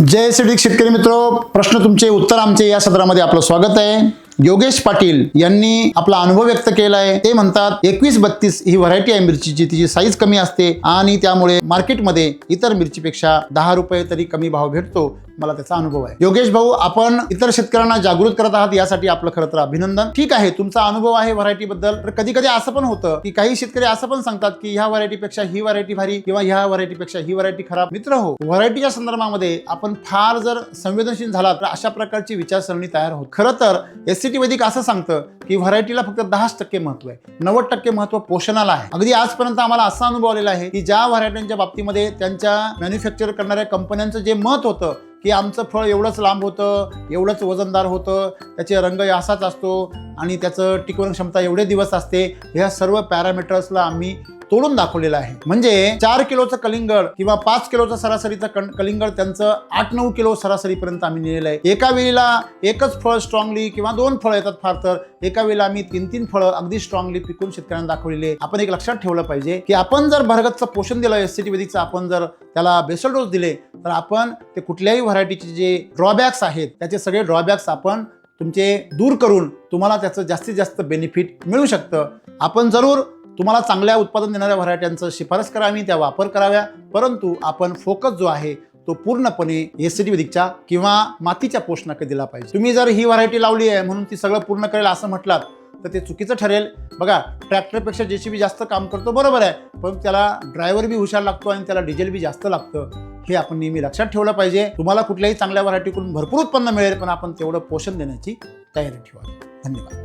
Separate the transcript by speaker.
Speaker 1: जय सिडिक शेतकरी मित्र प्रश्न तुमचे उत्तर आमचे या सत्रामध्ये आपलं स्वागत आहे. योगेश पाटील यांनी आपला अनुभव व्यक्त केला आहे ते म्हणतात एकवीस बत्तीस ही व्हरायटी आहे मिरचीची. तिची साईज कमी असते आणि त्यामुळे मार्केटमध्ये इतर मिरचीपेक्षा दहा रुपये तरी कमी भाव भेटतो. मला त्याचा अनुभव आहे. योगेश भाऊ आपण इतर शेतकऱ्यांना जागृत करत आहात यासाठी आपलं खरं तर अभिनंदन. ठीक आहे तुमचा अनुभव आहे व्हरायटी बद्दल. तर कधी कधी असं पण होतं की काही शेतकरी असं पण सांगतात की ह्या व्हरायटीपेक्षा ही व्हरायटी भारी किंवा ह्या व्हरायटीपेक्षा ही व्हरायटी खराब. मित्र हो व्हरायटीच्या संदर्भामध्ये आपण फार जर संवेदनशील झाला तर अशा प्रकारची विचारसरणी तयार होत. खरं तर एस सी वैदिक असं सांगतं की व्हरायटीला फक्त दहाच टक्के महत्त्व आहे. नव्वद टक्के महत्त्व पोषणाला आहे. अगदी आजपर्यंत आम्हाला असा अनुभव आलेला आहे की ज्या व्हरायटींच्या बाबतीमध्ये त्यांच्या मॅन्युफॅक्चर करणाऱ्या कंपन्यांचं जे मत होतं की आमचं फळ एवढंच लांब होतं एवढंच वजनदार होतं त्याचे रंग असाच असतो आणि त्याचं टिकवण क्षमता एवढे दिवस असते ह्या सर्व पॅरामीटर्सला आम्ही तोडून दाखवलेलं आहे. म्हणजे चार किलोचं कलिंगड किंवा पाच किलोचं सरासरीचं कलिंगड त्यांचं आठ नऊ किलो सरासरीपर्यंत आम्ही नेलेलं आहे. एका वेळेला एकच फळ स्ट्रॉंगली किंवा दोन फळं येतात फार तर एका वेळेला आम्ही तीन तीन फळं अगदी स्ट्रॉंगली पिकून शेतकऱ्यांना दाखवलेली आहे. आपण एक लक्षात ठेवलं पाहिजे की आपण जर भरगतचं पोषण दिलं एस सी टी वेदिकचं आपण जर त्याला बेसल डोस दिले तर आपण ते कुठल्याही व्हरायटीचे जे ड्रॉबॅक्स आहेत त्याचे सगळे ड्रॉबॅक्स आपण तुमचे दूर करून तुम्हाला त्याचं जास्तीत जास्त बेनिफिट मिळू शकतं. आपण जरूर तुम्हाला चांगल्या उत्पादन देणाऱ्या व्हरायट्यांचं शिफारस करावी त्या वापर कराव्या. परंतु आपण फोकस जो आहे तो पूर्णपणे एस सी टी वेदिकच्या किंवा मातीच्या पोषणाकडे दिला पाहिजे. तुम्ही जर ही व्हरायटी लावली आहे म्हणून ती सगळं पूर्ण करेल असं म्हटलात तर ते चुकीचं ठरेल. बघा ट्रॅक्टरपेक्षा जे सी बी जास्त काम करतो बरोबर आहे. पण त्याला ड्रायव्हर बी हुशार लागतो आणि त्याला डिझेल बी जास्त लागतं हे आपण नेहमी लक्षात ठेवलं पाहिजे. तुम्हाला कुठल्याही चांगल्या व्हरायटीकडून भरपूर उत्पन्न मिळेल पण आपण तेवढं पोषण देण्याची तयारी ठेवा धन्यवाद.